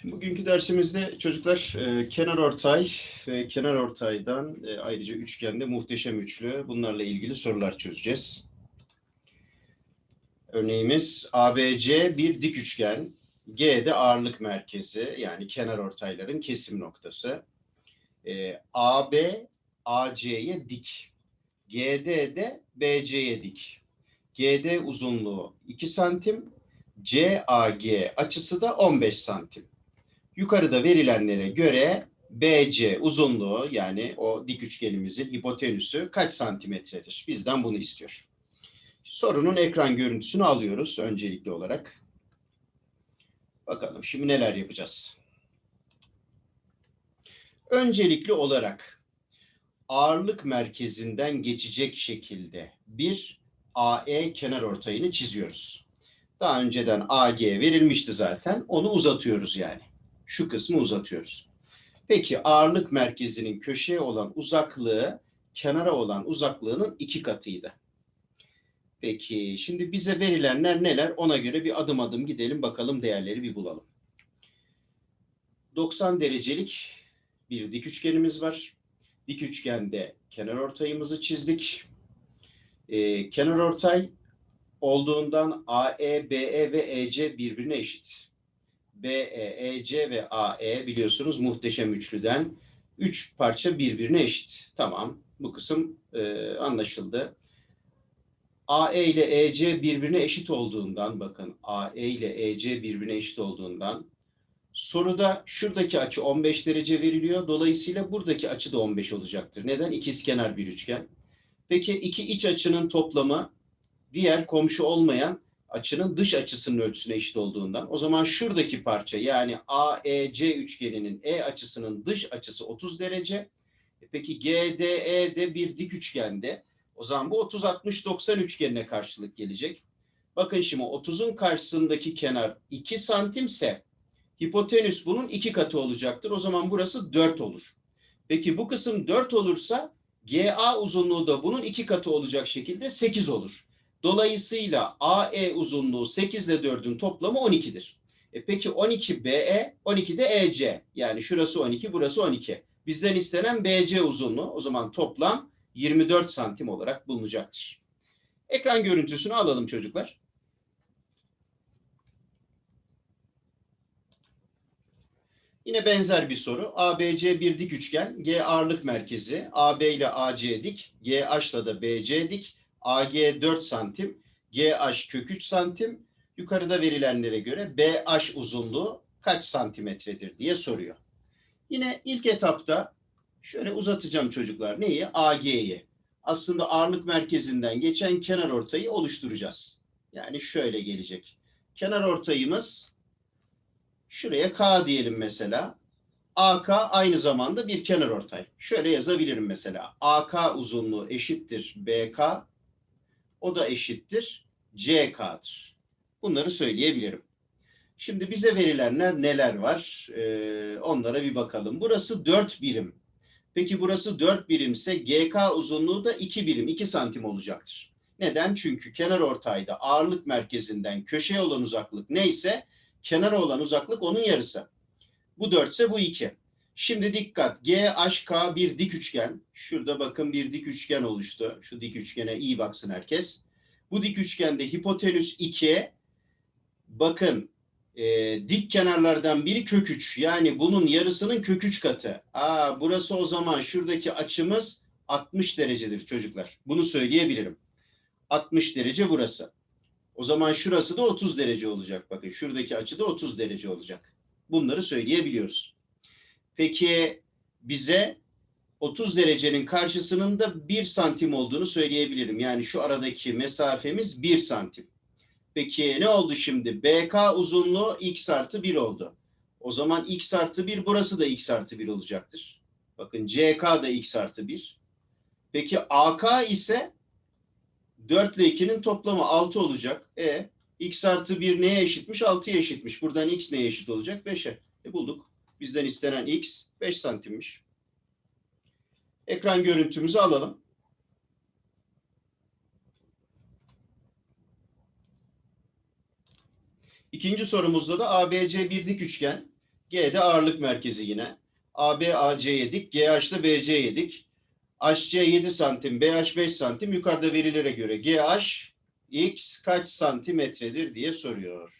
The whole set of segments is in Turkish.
Şimdi bugünkü dersimizde çocuklar e, kenar ortay ve kenar ortaydan e, ayrıca üçgende muhteşem üçlü bunlarla ilgili sorular çözeceğiz. Örneğimiz ABC bir dik üçgen, G'de ağırlık merkezi yani kenar ortayların kesim noktası. E, AB AC'ye dik, GD de BC'ye dik. GD uzunluğu 2 santim, CAG açısı da 15 santim. Yukarıda verilenlere göre BC uzunluğu yani o dik üçgenimizin hipotenüsü kaç santimetredir? Bizden bunu istiyor. Sorunun ekran görüntüsünü alıyoruz öncelikli olarak. Bakalım şimdi neler yapacağız. Öncelikli olarak ağırlık merkezinden geçecek şekilde bir AE kenar ortayını çiziyoruz. Daha önceden AG verilmişti zaten. Onu uzatıyoruz yani. Şu kısmı uzatıyoruz. Peki ağırlık merkezinin köşeye olan uzaklığı kenara olan uzaklığının iki katıydı. Peki şimdi bize verilenler neler? Ona göre bir adım adım gidelim bakalım değerleri bir bulalım. 90 derecelik bir dik üçgenimiz var. Dik üçgende kenar ortayımızı çizdik. Ee, kenar ortay olduğundan AE, BE ve EC birbirine eşit. BE, EC ve AE biliyorsunuz muhteşem üçlüden üç parça birbirine eşit. Tamam bu kısım e, anlaşıldı. AE ile EC birbirine eşit olduğundan bakın AE ile EC birbirine eşit olduğundan soruda şuradaki açı 15 derece veriliyor. Dolayısıyla buradaki açı da 15 olacaktır. Neden? İkizkenar bir üçgen. Peki iki iç açının toplamı diğer komşu olmayan açının dış açısının ölçüsüne eşit olduğundan o zaman şuradaki parça yani AEC üçgeninin E açısının dış açısı 30 derece. E Peki GDE de bir dik üçgende. O zaman bu 30 60 90 üçgenine karşılık gelecek. Bakın şimdi 30'un karşısındaki kenar 2 santimse hipotenüs bunun iki katı olacaktır. O zaman burası 4 olur. Peki bu kısım 4 olursa GA uzunluğu da bunun iki katı olacak şekilde 8 olur. Dolayısıyla AE uzunluğu 8 ile 4'ün toplamı 12'dir. E peki 12 BE, 12 de EC. Yani şurası 12, burası 12. Bizden istenen BC uzunluğu o zaman toplam 24 santim olarak bulunacaktır. Ekran görüntüsünü alalım çocuklar. Yine benzer bir soru. ABC bir dik üçgen. G ağırlık merkezi. AB ile AC dik. GH ile de BC dik. AG 4 santim. GH kök 3 santim. Yukarıda verilenlere göre BH uzunluğu kaç santimetredir diye soruyor. Yine ilk etapta şöyle uzatacağım çocuklar. Neyi? AG'yi. Aslında ağırlık merkezinden geçen kenar ortayı oluşturacağız. Yani şöyle gelecek. Kenar ortayımız şuraya K diyelim mesela. AK aynı zamanda bir kenar ortay. Şöyle yazabilirim mesela. AK uzunluğu eşittir BK. O da eşittir CK'dır. Bunları söyleyebilirim. Şimdi bize verilenler neler var? Ee, onlara bir bakalım. Burası 4 birim. Peki burası 4 birimse GK uzunluğu da 2 birim, 2 santim olacaktır. Neden? Çünkü kenar ortayda ağırlık merkezinden köşeye olan uzaklık neyse kenara olan uzaklık onun yarısı. Bu 4 ise bu 2. Şimdi dikkat. GHK bir dik üçgen. Şurada bakın bir dik üçgen oluştu. Şu dik üçgene iyi baksın herkes. Bu dik üçgende hipotenüs 2. Bakın e, dik kenarlardan biri kök 3. Yani bunun yarısının kök 3 katı. Aa, burası o zaman şuradaki açımız 60 derecedir çocuklar. Bunu söyleyebilirim. 60 derece burası. O zaman şurası da 30 derece olacak. Bakın şuradaki açı da 30 derece olacak. Bunları söyleyebiliyoruz. Peki bize 30 derecenin karşısının da 1 santim olduğunu söyleyebilirim. Yani şu aradaki mesafemiz 1 santim. Peki ne oldu şimdi? BK uzunluğu x artı 1 oldu. O zaman x artı 1 burası da x artı 1 olacaktır. Bakın CK da x artı 1. Peki AK ise 4 ile 2'nin toplamı 6 olacak. E x artı 1 neye eşitmiş? 6'ya eşitmiş. Buradan x neye eşit olacak? 5'e. E bulduk. Bizden istenen x 5 santimmiş. Ekran görüntümüzü alalım. İkinci sorumuzda da ABC bir dik üçgen. G de ağırlık merkezi yine. AB AC'ye dik, GH da BC'ye dik. HC 7 santim, BH 5 santim. Yukarıda verilere göre GH X kaç santimetredir diye soruyor.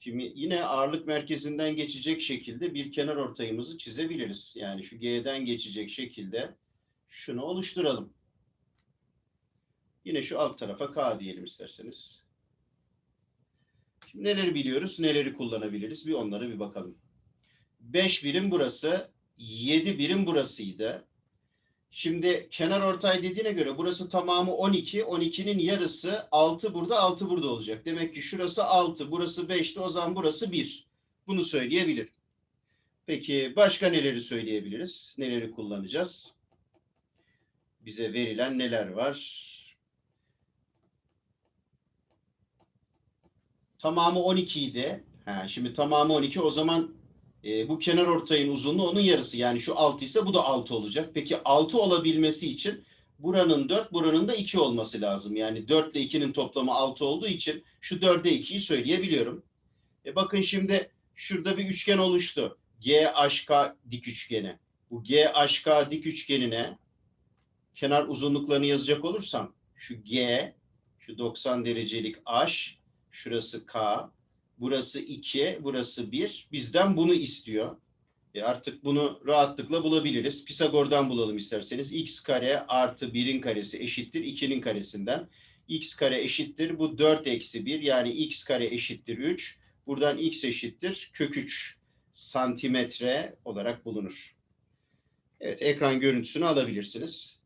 Şimdi yine ağırlık merkezinden geçecek şekilde bir kenar ortayımızı çizebiliriz. Yani şu G'den geçecek şekilde şunu oluşturalım. Yine şu alt tarafa K diyelim isterseniz. Şimdi neleri biliyoruz, neleri kullanabiliriz? Bir onlara bir bakalım. 5 birim burası, 7 birim burasıydı. Şimdi kenar ortay dediğine göre burası tamamı 12. 12'nin yarısı 6 burada, 6 burada olacak. Demek ki şurası 6, burası 5'ti. O zaman burası 1. Bunu söyleyebilirim. Peki başka neleri söyleyebiliriz? Neleri kullanacağız? Bize verilen neler var? Tamamı 12 idi. Ha, şimdi tamamı 12 o zaman e, bu kenar ortayın uzunluğu onun yarısı. Yani şu 6 ise bu da 6 olacak. Peki 6 olabilmesi için buranın 4, buranın da 2 olması lazım. Yani 4 ile 2'nin toplamı 6 olduğu için şu 4'e 2'yi söyleyebiliyorum. E bakın şimdi şurada bir üçgen oluştu. GHK dik üçgeni. Bu GHK dik üçgenine kenar uzunluklarını yazacak olursam şu G, şu 90 derecelik H, şurası K, burası 2, burası 1. Bizden bunu istiyor. E artık bunu rahatlıkla bulabiliriz. Pisagor'dan bulalım isterseniz. x kare artı 1'in karesi eşittir 2'nin karesinden. x kare eşittir bu 4 eksi 1 yani x kare eşittir 3. Buradan x eşittir kök 3 santimetre olarak bulunur. Evet ekran görüntüsünü alabilirsiniz.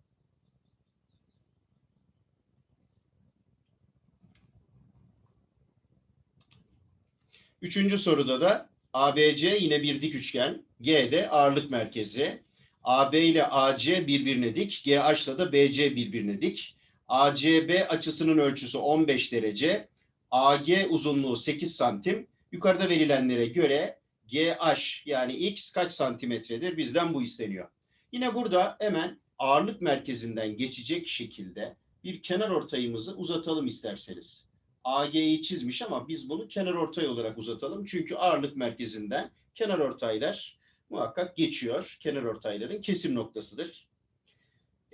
Üçüncü soruda da ABC yine bir dik üçgen. G'de ağırlık merkezi. AB ile AC birbirine dik. GH ile de BC birbirine dik. ACB açısının ölçüsü 15 derece. AG uzunluğu 8 santim. Yukarıda verilenlere göre GH yani X kaç santimetredir? Bizden bu isteniyor. Yine burada hemen ağırlık merkezinden geçecek şekilde bir kenar ortayımızı uzatalım isterseniz. AG'yi çizmiş ama biz bunu kenar ortay olarak uzatalım. Çünkü ağırlık merkezinden kenar ortaylar muhakkak geçiyor. Kenar ortayların kesim noktasıdır.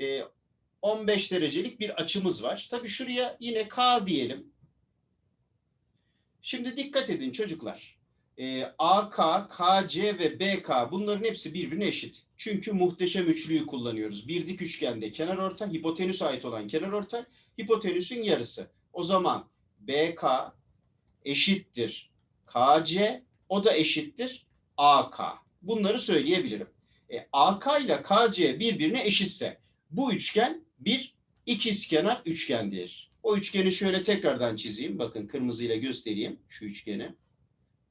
Ee, 15 derecelik bir açımız var. Tabii şuraya yine K diyelim. Şimdi dikkat edin çocuklar. Ee, AK, KC ve BK bunların hepsi birbirine eşit. Çünkü muhteşem üçlüyü kullanıyoruz. Bir dik üçgende kenar ortay, hipotenüse ait olan kenar ortay, hipotenüsün yarısı. O zaman BK eşittir KC, o da eşittir AK. Bunları söyleyebilirim. E, AK ile KC birbirine eşitse bu üçgen bir ikizkenar üçgendir. O üçgeni şöyle tekrardan çizeyim. Bakın kırmızıyla göstereyim şu üçgeni.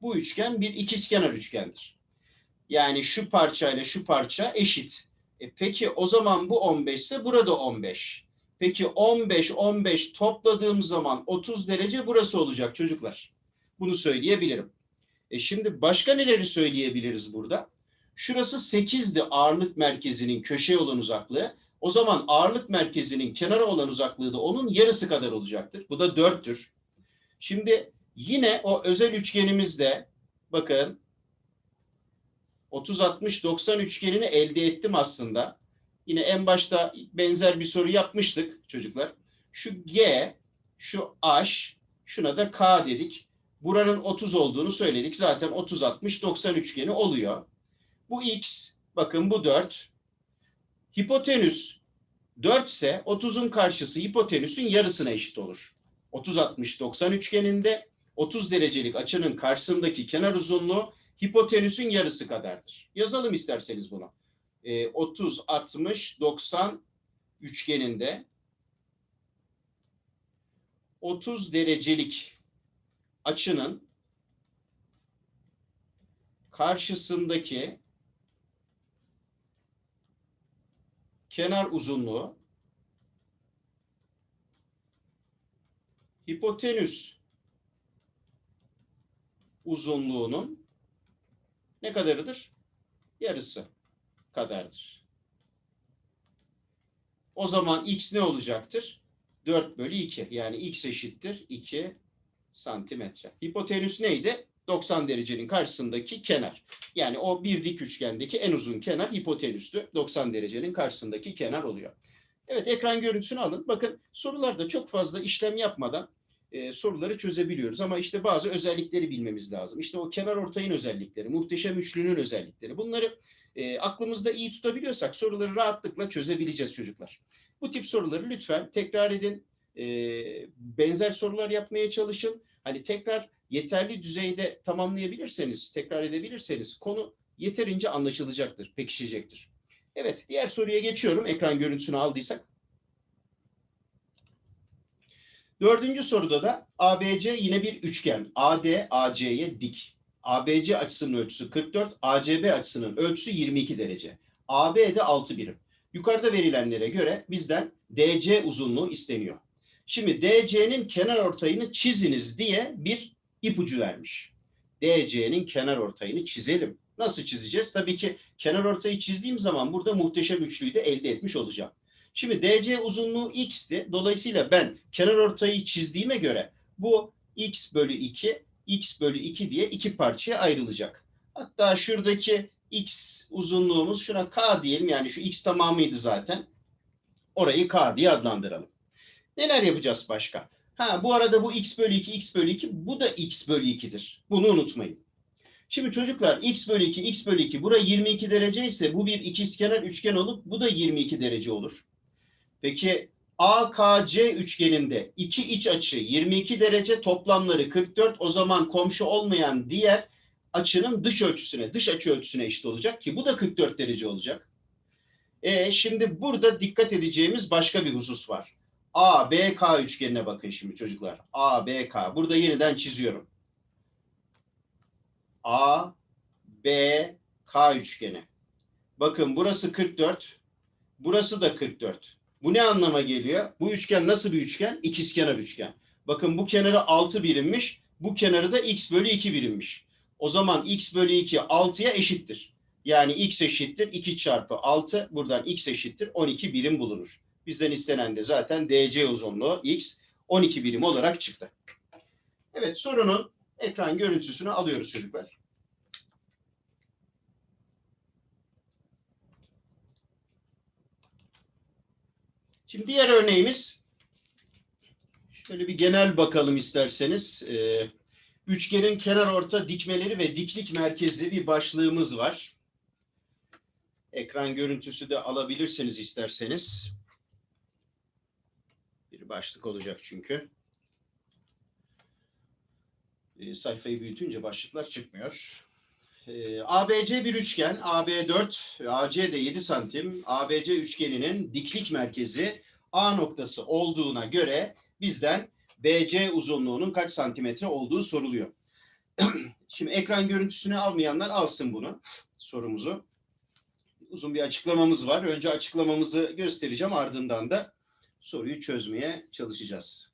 Bu üçgen bir ikizkenar üçgendir. Yani şu parçayla şu parça eşit. E peki o zaman bu 15 ise burada 15. Peki 15 15 topladığım zaman 30 derece burası olacak çocuklar. Bunu söyleyebilirim. E şimdi başka neleri söyleyebiliriz burada? Şurası 8'di ağırlık merkezinin köşeye olan uzaklığı. O zaman ağırlık merkezinin kenara olan uzaklığı da onun yarısı kadar olacaktır. Bu da 4'tür. Şimdi yine o özel üçgenimizde bakın 30 60 90 üçgenini elde ettim aslında. Yine en başta benzer bir soru yapmıştık çocuklar. Şu G, şu H, şuna da K dedik. Buranın 30 olduğunu söyledik. Zaten 30 60 90 üçgeni oluyor. Bu X, bakın bu 4. Hipotenüs 4 ise 30'un karşısı hipotenüsün yarısına eşit olur. 30 60 90 üçgeninde 30 derecelik açının karşısındaki kenar uzunluğu hipotenüsün yarısı kadardır. Yazalım isterseniz bunu. E, 30 60 90 üçgeninde 30 derecelik açının karşısındaki kenar uzunluğu hipotenüs uzunluğunun ne kadarıdır? Yarısı kadardır. O zaman x ne olacaktır? 4 bölü 2. Yani x eşittir 2 santimetre. Hipotenüs neydi? 90 derecenin karşısındaki kenar. Yani o bir dik üçgendeki en uzun kenar hipotenüstü. 90 derecenin karşısındaki kenar oluyor. Evet ekran görüntüsünü alın. Bakın sorularda çok fazla işlem yapmadan e, soruları çözebiliyoruz. Ama işte bazı özellikleri bilmemiz lazım. İşte o kenar ortayın özellikleri, muhteşem üçlünün özellikleri. Bunları e, aklımızda iyi tutabiliyorsak soruları rahatlıkla çözebileceğiz çocuklar. Bu tip soruları lütfen tekrar edin. E, benzer sorular yapmaya çalışın. Hani tekrar yeterli düzeyde tamamlayabilirseniz, tekrar edebilirseniz konu yeterince anlaşılacaktır, pekişecektir. Evet, diğer soruya geçiyorum. Ekran görüntüsünü aldıysak. Dördüncü soruda da ABC yine bir üçgen. AD AC'ye dik. ABC açısının ölçüsü 44, ACB açısının ölçüsü 22 derece. AB de 6 birim. Yukarıda verilenlere göre bizden DC uzunluğu isteniyor. Şimdi DC'nin kenar ortayını çiziniz diye bir ipucu vermiş. DC'nin kenar ortayını çizelim. Nasıl çizeceğiz? Tabii ki kenar ortayı çizdiğim zaman burada muhteşem üçlüyü de elde etmiş olacağım. Şimdi DC uzunluğu x'ti. Dolayısıyla ben kenar ortayı çizdiğime göre bu x bölü 2, x bölü 2 diye iki parçaya ayrılacak. Hatta şuradaki x uzunluğumuz şuna k diyelim. Yani şu x tamamıydı zaten. Orayı k diye adlandıralım. Neler yapacağız başka? Ha bu arada bu x bölü 2, x bölü 2 bu da x bölü 2'dir. Bunu unutmayın. Şimdi çocuklar x bölü 2, x bölü 2 bura 22 derece ise bu bir ikizkenar üçgen olup bu da 22 derece olur. Peki AKC üçgeninde iki iç açı 22 derece toplamları 44 o zaman komşu olmayan diğer açının dış ölçüsüne, dış açı ölçüsüne eşit olacak ki bu da 44 derece olacak. E şimdi burada dikkat edeceğimiz başka bir husus var. ABK üçgenine bakın şimdi çocuklar. ABK. Burada yeniden çiziyorum. A, B, K üçgeni. Bakın burası 44. Burası da 44. Bu ne anlama geliyor? Bu üçgen nasıl bir üçgen? İkizkenar üçgen. Bakın bu kenarı 6 birimmiş. Bu kenarı da x bölü 2 birimmiş. O zaman x bölü 2 6'ya eşittir. Yani x eşittir 2 çarpı 6. Buradan x eşittir 12 birim bulunur. Bizden istenen de zaten DC uzunluğu x 12 birim olarak çıktı. Evet sorunun ekran görüntüsünü alıyoruz çocuklar. Şimdi diğer örneğimiz şöyle bir genel bakalım isterseniz. Ee, üçgenin kenar orta dikmeleri ve diklik merkezi bir başlığımız var. Ekran görüntüsü de alabilirsiniz isterseniz. Bir başlık olacak çünkü. Ee, sayfayı büyütünce başlıklar çıkmıyor. Ee, ABC bir üçgen, AB 4, AC de 7 santim. ABC üçgeninin diklik merkezi A noktası olduğuna göre bizden BC uzunluğunun kaç santimetre olduğu soruluyor. Şimdi ekran görüntüsünü almayanlar alsın bunu, sorumuzu. Uzun bir açıklamamız var. Önce açıklamamızı göstereceğim ardından da soruyu çözmeye çalışacağız.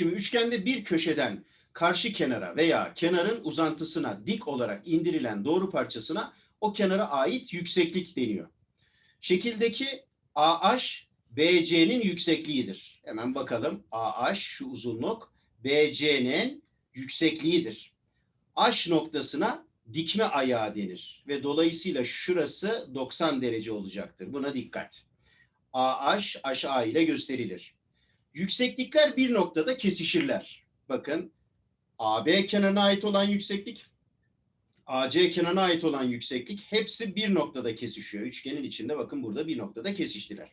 Şimdi üçgende bir köşeden karşı kenara veya kenarın uzantısına dik olarak indirilen doğru parçasına o kenara ait yükseklik deniyor. Şekildeki AH BC'nin yüksekliğidir. Hemen bakalım. AH şu uzunluk BC'nin yüksekliğidir. H noktasına dikme ayağı denir ve dolayısıyla şurası 90 derece olacaktır. Buna dikkat. AH HA ile gösterilir. Yükseklikler bir noktada kesişirler. Bakın AB kenarına ait olan yükseklik, AC kenarına ait olan yükseklik hepsi bir noktada kesişiyor. Üçgenin içinde bakın burada bir noktada kesiştiler.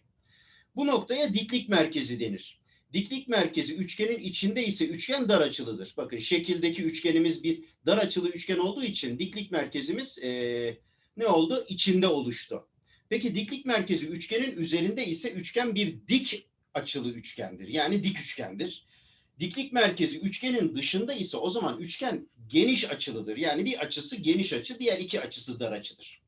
Bu noktaya diklik merkezi denir. Diklik merkezi üçgenin içinde ise üçgen dar açılıdır. Bakın şekildeki üçgenimiz bir dar açılı üçgen olduğu için diklik merkezimiz ee, ne oldu? İçinde oluştu. Peki diklik merkezi üçgenin üzerinde ise üçgen bir dik açılı üçgendir. Yani dik üçgendir. Diklik merkezi üçgenin dışında ise o zaman üçgen geniş açılıdır. Yani bir açısı geniş açı, diğer iki açısı dar açıdır.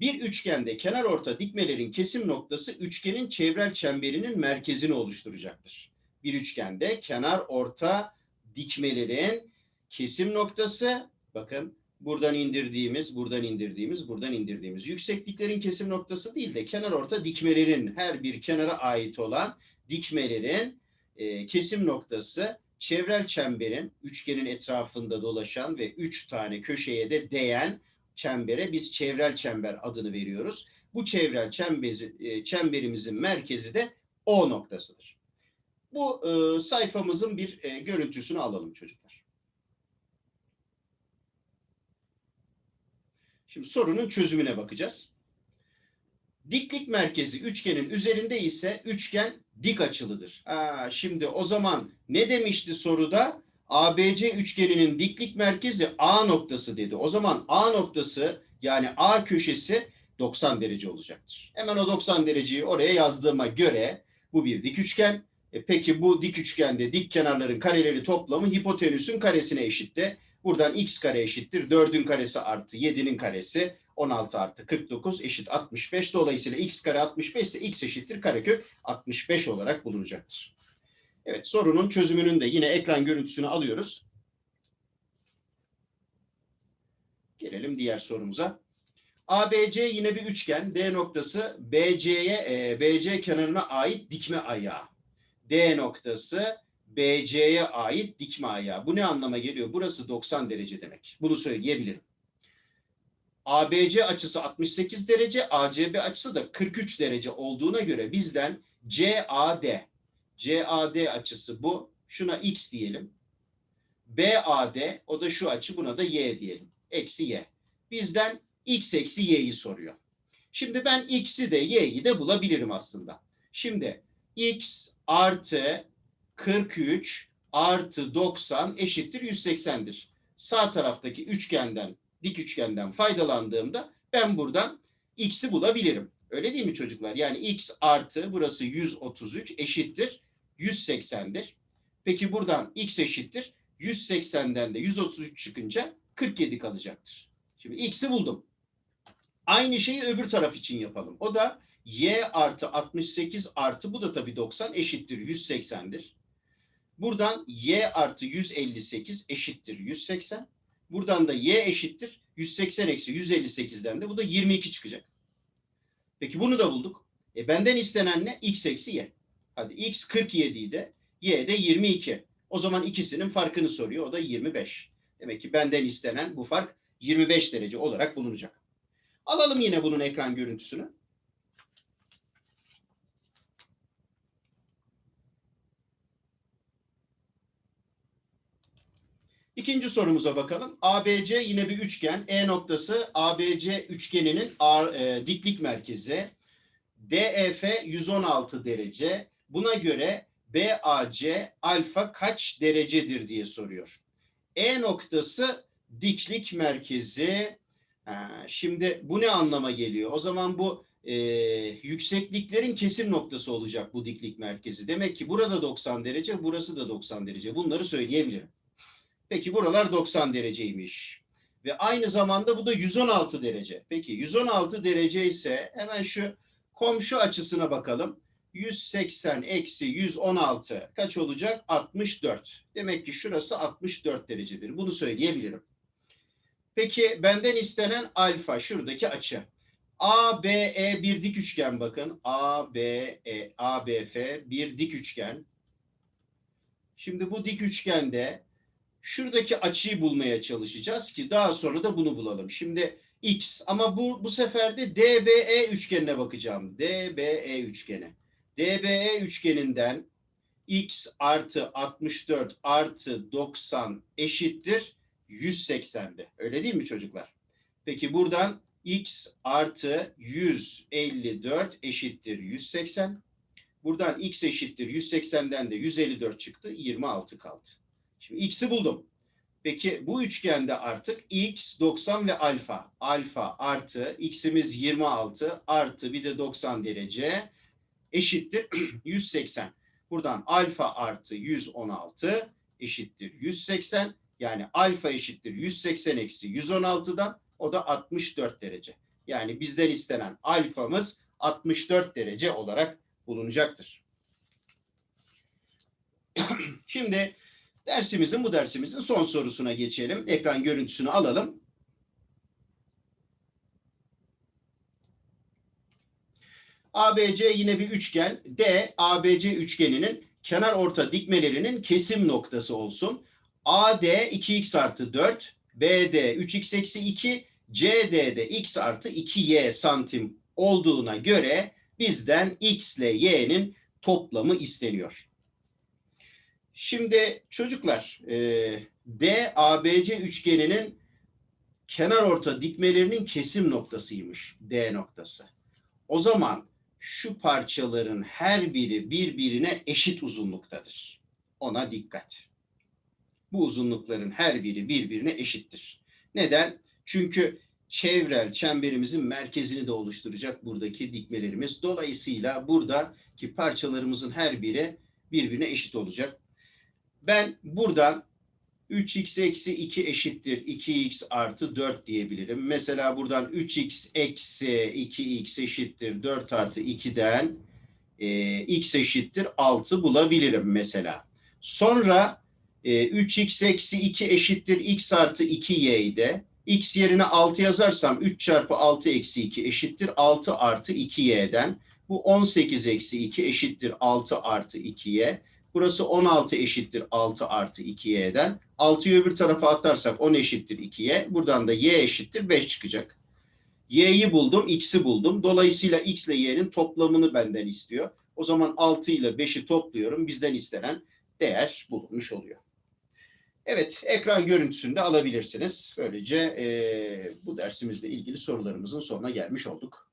Bir üçgende kenar orta dikmelerin kesim noktası üçgenin çevrel çemberinin merkezini oluşturacaktır. Bir üçgende kenar orta dikmelerin kesim noktası bakın buradan indirdiğimiz, buradan indirdiğimiz, buradan indirdiğimiz. Yüksekliklerin kesim noktası değil de kenar orta dikmelerin her bir kenara ait olan dikmelerin e, kesim noktası çevrel çemberin üçgenin etrafında dolaşan ve üç tane köşeye de değen çembere biz çevrel çember adını veriyoruz. Bu çevrel çembezi, e, çemberimizin merkezi de O noktasıdır. Bu e, sayfamızın bir e, görüntüsünü alalım çocuklar. Şimdi sorunun çözümüne bakacağız. Diklik merkezi üçgenin üzerinde ise üçgen dik açılıdır. Aa, şimdi o zaman ne demişti soruda? ABC üçgeninin diklik merkezi A noktası dedi. O zaman A noktası yani A köşesi 90 derece olacaktır. Hemen o 90 dereceyi oraya yazdığıma göre bu bir dik üçgen. E peki bu dik üçgende dik kenarların kareleri toplamı hipotenüsün karesine eşitti. Buradan x kare eşittir 4'ün karesi artı 7'nin karesi 16 artı 49 eşit 65. Dolayısıyla x kare 65 ise x eşittir karekök 65 olarak bulunacaktır. Evet sorunun çözümünün de yine ekran görüntüsünü alıyoruz. Gelelim diğer sorumuza. ABC yine bir üçgen. D noktası BC'ye e, BC kenarına ait dikme ayağı. D noktası BC'ye ait dikme ayağı. Bu ne anlama geliyor? Burası 90 derece demek. Bunu söyleyebilirim. ABC açısı 68 derece, ACB açısı da 43 derece olduğuna göre bizden CAD, CAD açısı bu. Şuna X diyelim. BAD, o da şu açı, buna da Y diyelim. Eksi Y. Bizden X eksi Y'yi soruyor. Şimdi ben X'i de Y'yi de bulabilirim aslında. Şimdi X artı 43 artı 90 eşittir 180'dir. Sağ taraftaki üçgenden, dik üçgenden faydalandığımda ben buradan x'i bulabilirim. Öyle değil mi çocuklar? Yani x artı burası 133 eşittir 180'dir. Peki buradan x eşittir 180'den de 133 çıkınca 47 kalacaktır. Şimdi x'i buldum. Aynı şeyi öbür taraf için yapalım. O da y artı 68 artı bu da tabii 90 eşittir 180'dir. Buradan y artı 158 eşittir 180. Buradan da y eşittir 180 eksi 158'den de bu da 22 çıkacak. Peki bunu da bulduk. E benden istenen ne? x eksi y. Hadi x 47 idi. Y de 22. O zaman ikisinin farkını soruyor. O da 25. Demek ki benden istenen bu fark 25 derece olarak bulunacak. Alalım yine bunun ekran görüntüsünü. İkinci sorumuza bakalım. ABC yine bir üçgen. E noktası ABC üçgeninin e, diklik merkezi. DEF 116 derece. Buna göre BAC alfa kaç derecedir diye soruyor. E noktası diklik merkezi. Şimdi bu ne anlama geliyor? O zaman bu e, yüksekliklerin kesim noktası olacak bu diklik merkezi. Demek ki burada 90 derece, burası da 90 derece. Bunları söyleyebilirim. Peki buralar 90 dereceymiş. Ve aynı zamanda bu da 116 derece. Peki 116 derece ise hemen şu komşu açısına bakalım. 180 eksi 116 kaç olacak? 64. Demek ki şurası 64 derecedir. Bunu söyleyebilirim. Peki benden istenen alfa şuradaki açı. ABE bir dik üçgen bakın. ABE, ABF bir dik üçgen. Şimdi bu dik üçgende şuradaki açıyı bulmaya çalışacağız ki daha sonra da bunu bulalım. Şimdi x ama bu bu sefer de DBE üçgenine bakacağım. DBE üçgeni. DBE üçgeninden x artı 64 artı 90 eşittir 180'di. Öyle değil mi çocuklar? Peki buradan x artı 154 eşittir 180. Buradan x eşittir 180'den de 154 çıktı. 26 kaldı. Şimdi x'i buldum. Peki bu üçgende artık x, 90 ve alfa. Alfa artı x'imiz 26 artı bir de 90 derece eşittir 180. Buradan alfa artı 116 eşittir 180. Yani alfa eşittir 180 eksi 116'dan o da 64 derece. Yani bizden istenen alfamız 64 derece olarak bulunacaktır. Şimdi Dersimizin bu dersimizin son sorusuna geçelim. Ekran görüntüsünü alalım. ABC yine bir üçgen. D ABC üçgeninin kenar orta dikmelerinin kesim noktası olsun. AD 2x artı 4, BD 3x eksi 2, CD'de x artı 2y santim olduğuna göre bizden x ile y'nin toplamı isteniyor. Şimdi çocuklar e, DABC üçgeninin kenar orta dikmelerinin kesim noktasıymış D noktası. O zaman şu parçaların her biri birbirine eşit uzunluktadır. Ona dikkat. Bu uzunlukların her biri birbirine eşittir. Neden? Çünkü çevrel çemberimizin merkezini de oluşturacak buradaki dikmelerimiz. Dolayısıyla buradaki parçalarımızın her biri birbirine eşit olacak. Ben buradan 3x eksi 2 eşittir 2x artı 4 diyebilirim. Mesela buradan 3x eksi 2x eşittir 4 artı 2'den e, x eşittir 6 bulabilirim mesela. Sonra e, 3x eksi 2 eşittir x artı 2y'yi de x yerine 6 yazarsam 3 çarpı 6 eksi 2 eşittir 6 artı 2y'den. Bu 18 eksi 2 eşittir 6 artı 2y. Burası 16 eşittir 6 artı 2y'den. 6'yı öbür tarafa atarsak 10 eşittir 2y. Buradan da y eşittir 5 çıkacak. y'yi buldum, x'i buldum. Dolayısıyla x ile y'nin toplamını benden istiyor. O zaman 6 ile 5'i topluyorum. Bizden istenen değer bulunmuş oluyor. Evet, ekran görüntüsünü de alabilirsiniz. Böylece eee, bu dersimizle ilgili sorularımızın sonuna gelmiş olduk.